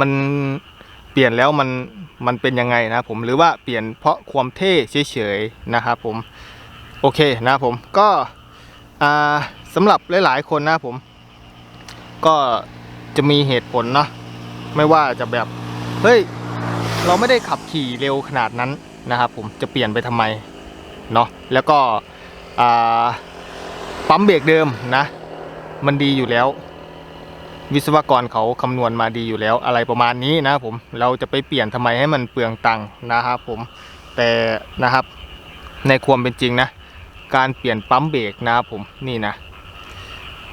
มันเปลี่ยนแล้วมันมันเป็นยังไงนะผมหรือว่าเปลี่ยนเพราะความเท่เฉยๆนะครับผมโอเคนะผมก็สำหรับหลายๆคนนะผม ก็จะมีเหตุผลเนาะไม่ว่าจะแบบเฮ้ยเราไม่ได้ขับขี่เร็วขนาดนั้นนะครับผมจะเปลี่ยนไปทำไมเนาะแล้วก็ปั๊มเบรกเดิมนะ มันดีอยู่แล้ว วิศวกรเขาคำนวณมาดีอยู่แล้วอะไรประมาณนี้นะผมเราจะไปเปลี่ยนทำไมให้มันเปลืองตังค์นะครับผมแต่นะครับในความเป็นจริงนะการเปลี่ยนปั๊มเบรกนะครับผมนี่นะ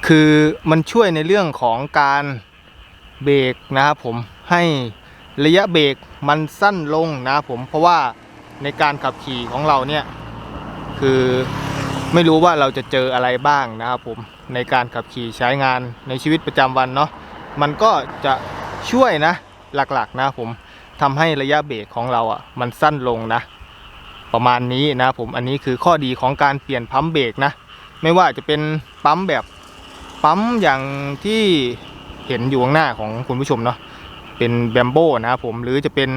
คือมันช่วยในเรื่องของการเบรกนะครับผมให้ระยะเบรกมันสั้นลงนะครับผมเพราะว่าในการขับขี่ของเราเนี่ยคือ ไม่รู้ว่าเราจะเจออะไรบ้างนะครับผมในการขับขี่ใช้งานในชีวิตประจำวันเนาะมันก็จะช่วยนะหลักๆนะครับผมทำให้ระยะเบรกของเราอะมันสั้นลงนะ ประมาณนี้นะผมอันนี้คือข้อดีของการเปลี่ยนปั๊มเบรกนะ ไม่ว่าจะเป็นปั๊มแบบปั๊มอย่างที่เห็นอยู่ข้างหน้าของคุณผู้ชมเนาะเป็นแบมโบนะครับผมหรือจะเป็น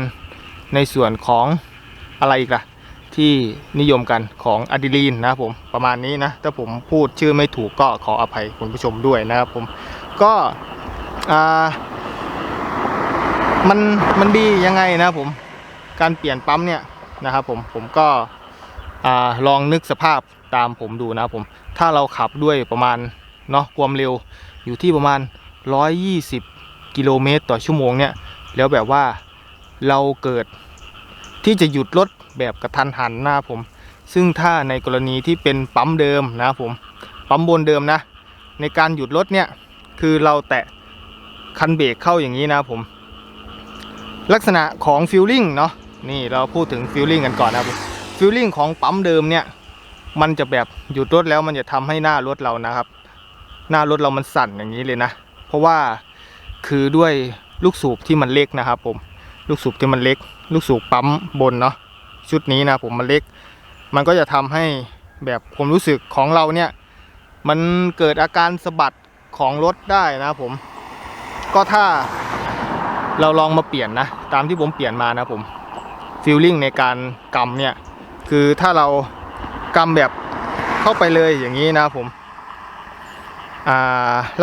ในส่วนของอะไรอีกล่ะ ที่นิยมกันของอะดรีลีนนะครับผมประมาณนี้นะ ถ้าผมพูดชื่อไม่ถูกก็ขออภัยคุณผู้ชมด้วยนะครับผมก็มันมันดียังไงนะผมการเปลี่ยนปั๊มเนี่ยนะครับผมผมก็ลองนึกสภาพตามผมดูนะผมถ้าเราขับด้วยประมาณเนาะความเร็วอยู่ที่ประมาณ 120 กิโลเมตรต่อชั่วโมงเนี่ยแล้วแบบว่าเราเกิด ที่จะหยุดรถแบบกระทันหันนะครับผม ซึ่งถ้าในกรณีที่เป็นปั๊มเดิมนะครับผมปั๊มบนเดิมนะ ในการหยุดรถเนี่ยคือเราแตะคันเบรกเข้าอย่างนี้นะผม ลักษณะของฟิลลิ่งเนาะนี่เราพูดถึงฟิลลิ่งกันก่อนนะครับฟิลลิ่งของปั๊มเดิมเนี่ยมันจะแบบหยุดรถแล้วมันจะทำให้หน้ารถเรานะครับ หน้ารถเรามันสั่นอย่างนี้เลยนะ เพราะว่าคือด้วยลูกสูบที่มันเล็กนะครับผม ลูกสูบที่มันเล็ก ลูกสูบปั๊มบนเนาะชุดนี้นะผมมันเล็ก มันก็จะทำให้แบบความรู้สึกของเราเนี่ย มันเกิดอาการสะบัดของรถได้นะผม ก็ถ้าเราลองมาเปลี่ยนนะ ตามที่ผมเปลี่ยนมานะผมฟีลลิ่งในการกำเนี่ย คือถ้าเรากำแบบเข้าไปเลยอย่างนี้นะผม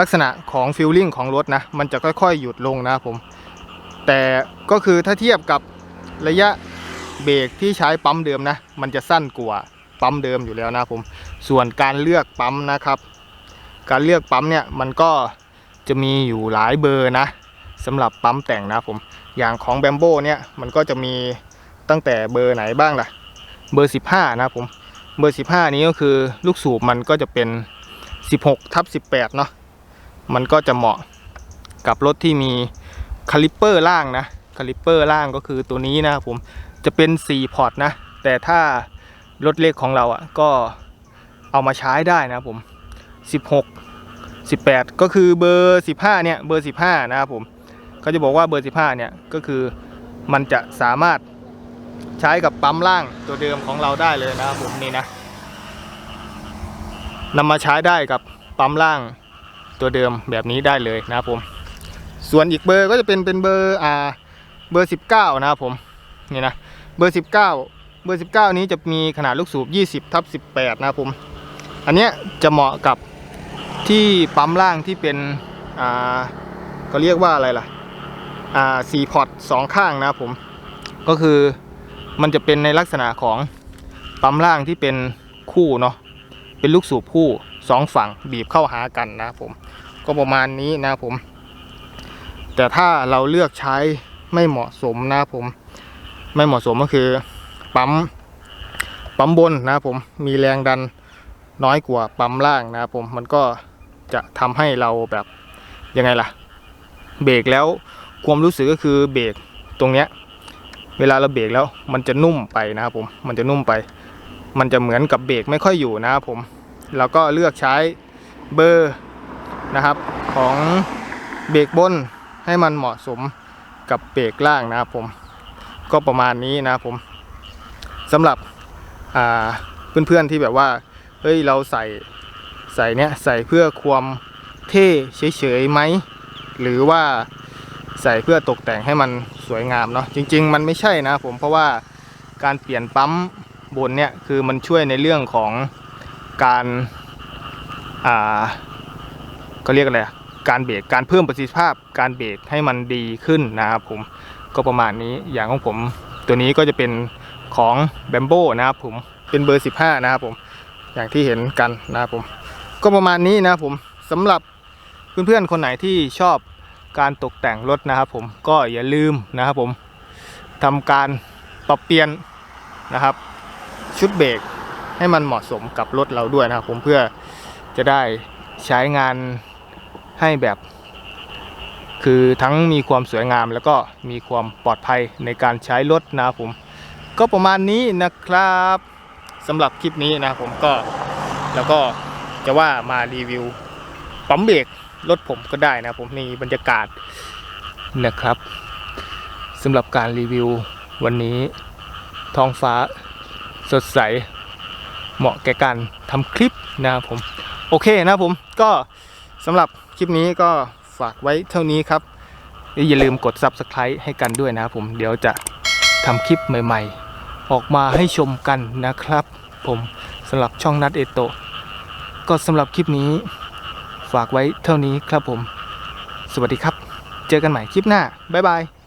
ลักษณะของฟิลลิ่งของรถนะ มันจะค่อยๆ หยุดลงนะผม แต่ก็คือถ้าเทียบกับ ระยะเบรกที่ใช้ปั๊มเดิมนะ มันจะสั้นกว่าปั๊มเดิมอยู่แล้วนะผม ส่วนการเลือกปั๊มนะครับ การเลือกปั๊มเนี่ยมันก็จะมีอยู่หลายเบอร์นะสำหรับปั๊มแต่งนะผม อย่างของแบมโบเนี่ยมันก็จะมีตั้งแต่เบอร์ไหนบ้างล่ะ เบอร์ 15 นะผม เบอร์ 15 นี้ก็คือลูกสูบมันก็จะเป็น 16ทับ18 เนาะ มันก็จะเหมาะกับรถที่มีคาลิปเปอร์ล่างนะ คาลิปเปอร์ล่างก็คือตัวนี้นะครับผมจะเป็น 4 พอร์ตนะ แต่ถ้ารถเล็กของเราอะก็เอามาใช้ได้นะผม 16 18 ก็คือเบอร์ 15 เนี่ย เบอร์ 15 นะครับผมเขาจะบอกว่าเบอร์ 15 เนี่ย ก็คือมันจะสามารถใช้กับปั๊มล่างตัวเดิมของเราได้เลยนะครับผมนี่นะนำมาใช้ได้กับปั๊มล่างตัวเดิมแบบนี้ได้เลยนะครับผม ส่วนอีกเบอร์ก็จะเป็นเป็นเบอร์อ่า เบอร์ 19 นะครับผมนี่นะเบอร์ 19 เบอร์ 19 นี้จะมีขนาดลูกสูบ 20ทับ18 นะครับผม อันเนี้ยจะเหมาะกับที่ปั๊มล่างที่เป็นอ่าเขาเรียกว่าอะไรล่ะอ่าสี่พอร์ตสองข้างนะครับผม ก็คือมันจะเป็นในลักษณะของปั๊มล่างที่เป็นคู่เนาะเป็นลูกสูบคู่สองฝั่งบีบเข้าหากันนะครับผม ก็ประมาณนี้นะครับผม แต่ถ้าเราเลือกใช้ ไม่เหมาะสมนะครับผม ไม่เหมาะสมก็คือปั๊มปั๊มบนนะครับผมมีแรงดันน้อยกว่าปั๊มล่างนะครับผมมันก็จะทำให้เราแบบยังไงล่ะ เบรกแล้วความรู้สึกก็คือเบรกตรงเนี้ยเวลาเราเบรกแล้วมันจะนุ่มไปนะครับผมมันจะนุ่มไป มันจะเหมือนกับเบรกไม่ค่อยอยู่นะครับผมเราก็เลือกใช้เบอร์นะครับของเบรกบนให้มันเหมาะสม กับเบรกล่างนะครับผม ก็ประมาณนี้นะครับผมสำหรับเพื่อนๆที่แบบว่าเฮ้ยเราใส่ใส่เนี้ยใส่เพื่อความเท่เฉยๆไหมหรือว่าใส่เพื่อตกแต่งให้มันสวยงามเนาะจริง ๆ มันไม่ใช่นะผมเพราะว่าการเปลี่ยนปั๊มบนเนี่ยคือมันช่วยในเรื่องของการอ่าก็เรียกอะไรอะ การเบรกการเพิ่มประสิทธิภาพ การเบรกให้มันดีขึ้นนะครับผมก็ประมาณนี้อย่างของผมตัวนี้ก็จะเป็นของแบมโบนะครับผมเป็นเบอร์ 15 นะครับผมอย่างที่เห็นกันนะครับผม ก็ประมาณนี้นะครับผมสำหรับเพื่อนๆคนไหนที่ชอบการตกแต่งรถนะครับผมก็อย่าลืมนะครับผมทำการปรับเปลี่ยนนะครับ ชุดเบรกให้มันเหมาะสมกับรถเราด้วยนะครับผมเพื่อจะได้ใช้งาน ให้แบบคือทั้งมีความสวยงามแล้วก็มีความปลอดภัยในการใช้รถนะครับผม ก็ประมาณนี้นะครับสำหรับคลิปนี้นะผมก็แล้วก็จะว่ามารีวิวปั๊มเบรกรถผมก็ได้นะผมนี่บรรยากาศนะครับสำหรับการรีวิววันนี้ท้องฟ้าสดใส เหมาะแก่การทำคลิปนะครับผม โอเคนะผมก็สำหรับ คลิปนี้ก็ฝากไว้เท่านี้ครับอย่าลืมกด Subscribe ให้กันด้วยนะครับผมเดี๋ยวจะทำคลิปใหม่ ๆ ออกมาให้ชมกันนะครับ ผมสำหรับช่องนัดเอโตะก็สำหรับคลิปนี้ ฝากไว้เท่านี้ครับผม สวัสดีครับ เจอกันใหม่คลิปหน้า บ๊ายบาย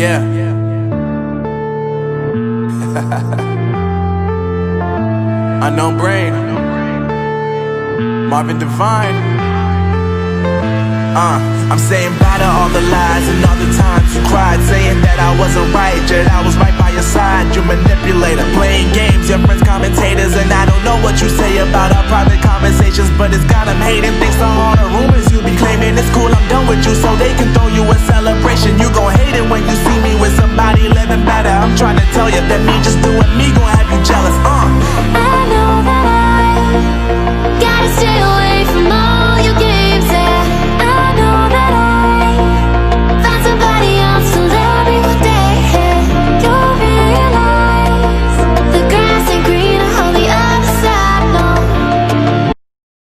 Yeah. Unknown brain. Marvin Devine. Uh, I'm saying bye to all the lies and all the times you cried, saying that I wasn't right, yet I was right by your side. You manipulator, playing games, your friends commentators, and I don't know what you say about our private conversations, but it's got 'em hating. Thanks to all the rumors you be claiming, it's cool. I'm done with you, so they can throw you a celebration. You gon' hate it when you see me with somebody living better. I'm trying to tell you that me just doing me gon'